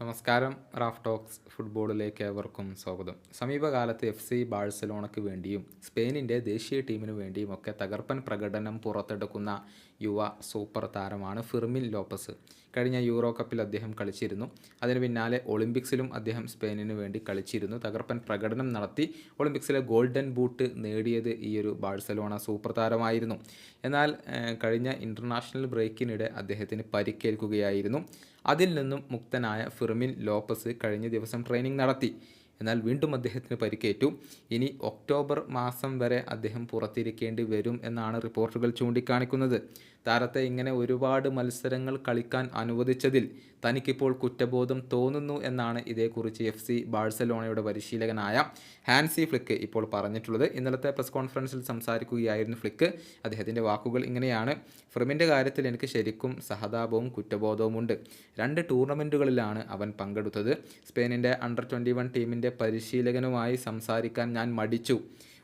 നമസ്കാരം Raf talks ഫുട്ബോളിലേക്ക് ഏവർക്കും സ്വാഗതം. സമീപകാലത്ത് എഫ് സി ബാഴ്സലോണയ്ക്ക് വേണ്ടിയും സ്പെയിനിന്റെ ദേശീയ ടീമിനു വേണ്ടിയും ഒക്കെ തകർപ്പൻ പ്രകടനം പുറത്തെടുക്കുന്ന യുവ സൂപ്പർ താരമാണ് ഫിർമിൻ ലോപ്പസ്. കഴിഞ്ഞ യൂറോ കപ്പിൽ അദ്ദേഹം കളിച്ചിരുന്നു. അതിന് പിന്നാലെ ഒളിമ്പിക്സിലും അദ്ദേഹം സ്പെയിനിനു വേണ്ടി കളിച്ചിരുന്നു. തകർപ്പൻ പ്രകടനം നടത്തി ഒളിമ്പിക്സിലെ ഗോൾഡൻ ബൂട്ട് നേടിയത് ഈ ഒരു ബാഴ്സലോണ സൂപ്പർ താരമായിരുന്നു. എന്നാൽ കഴിഞ്ഞ ഇന്റർനാഷണൽ ബ്രേക്കിനിടെ അദ്ദേഹത്തിന് പരിക്കേൽക്കുകയായിരുന്നു. അതിൽ നിന്നും മുക്തനായ ഫിർമിൻ ലോപ്പസ് കഴിഞ്ഞ ദിവസം ട്രെയിനിങ് നടത്തി. എന്നാൽ വീണ്ടും അദ്ദേഹത്തിന് പരിക്കേറ്റു. ഇനി ഒക്ടോബർ മാസം വരെ അദ്ദേഹം പുറത്തിരിക്കേണ്ടി വരും എന്നാണ് റിപ്പോർട്ടുകൾ ചൂണ്ടിക്കാണിക്കുന്നത്. താരത്തെ ഇങ്ങനെ ഒരുപാട് മത്സരങ്ങൾ കളിക്കാൻ അനുവദിച്ചതിൽ തനിക്കിപ്പോൾ കുറ്റബോധം തോന്നുന്നു എന്നാണ് ഇതേക്കുറിച്ച് എഫ് സി ബാഴ്സലോണയുടെ പരിശീലകനായ ഹാൻസി ഫ്ലിക്ക് ഇപ്പോൾ പറഞ്ഞിട്ടുള്ളത്. ഇന്നലത്തെ പ്രസ് കോൺഫറൻസിൽ സംസാരിക്കുകയായിരുന്നു ഫ്ലിക്ക് അദ്ദേഹത്തിന്റെ വാക്കുകൾ ഇങ്ങനെയാണ്. ഫ്രിമിന്റെ കാര്യത്തിൽ എനിക്ക് ശരിക്കും സഹതാപവും കുറ്റബോധവുമുണ്ട് രണ്ട് ടൂർണമെന്റുകളിലാണ് അവൻ പങ്കെടുത്തത്. സ്പെയിനിന്റെ അണ്ടർ ട്വന്റി വൺ ടീമിന്റെ പരിശീലകനുമായി സംസാരിക്കാൻ ഞാൻ മടിച്ചു.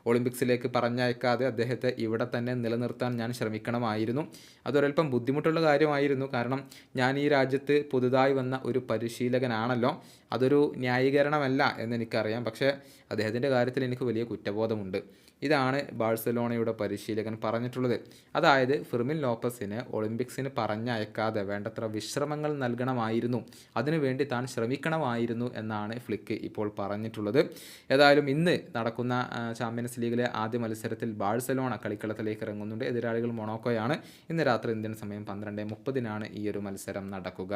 ഒളിമ്പിക്സിലേക്ക് പറഞ്ഞയക്കാതെ അദ്ദേഹത്തെ ഇവിടെ തന്നെ നിലനിർത്താൻ ഞാൻ ശ്രമിക്കണമായിരുന്നു. അതൊരൽപ്പം ബുദ്ധിമുട്ടുള്ള കാര്യമായിരുന്നു. കാരണം ഞാൻ ഈ രാജ്യത്ത് പുതുതായി വന്ന ഒരു പരിശീലകനാണല്ലോ. അതൊരു ന്യായീകരണമല്ല എന്നെനിക്കറിയാം. പക്ഷേ അദ്ദേഹത്തിന്റെ കാര്യത്തിൽ എനിക്ക് വലിയ കുറ്റബോധമുണ്ട്. ഇതാണ് ബാഴ്സലോണയുടെ പരിശീലകൻ പറഞ്ഞിട്ടുള്ളത്. അതായത് ഫിർമിൻ ലോപ്പസിന് ഒളിമ്പിക്സിന് പറഞ്ഞയക്കാതെ വേണ്ടത്ര വിശ്രമങ്ങൾ നൽകണമായിരുന്നു. അതിനുവേണ്ടി താൻ ശ്രമിക്കണമായിരുന്നു എന്നാണ് ഫ്ലിക്ക് ഇപ്പോൾ പറഞ്ഞിട്ടുള്ളത്. ഏതായാലും ഇന്ന് നടക്കുന്ന ആ, ചാമ്പ്യൻസ് ലീഗിലെ ആദ്യ മത്സരത്തിൽ ബാഴ്സലോണ കളിക്കളത്തിലേക്ക് ഇറങ്ങുന്നുണ്ട്. എതിരാളികൾ മൊണോക്കോയാണ്. ഇന്ന് രാത്രി ഇന്ത്യൻ സമയം പന്ത്രണ്ട് മുപ്പതിനാണ് ഈ ഒരു മത്സരം നടക്കുക.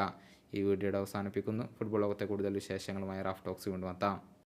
ഈ വീഡിയോയുടെ അവസാനിപ്പിക്കുന്നു. ഫുട്ബോൾ ലോകത്തെ കൂടുതൽ വിശേഷങ്ങളുമായി റാഫ് ടോക്സ് കൊണ്ടുവെത്താം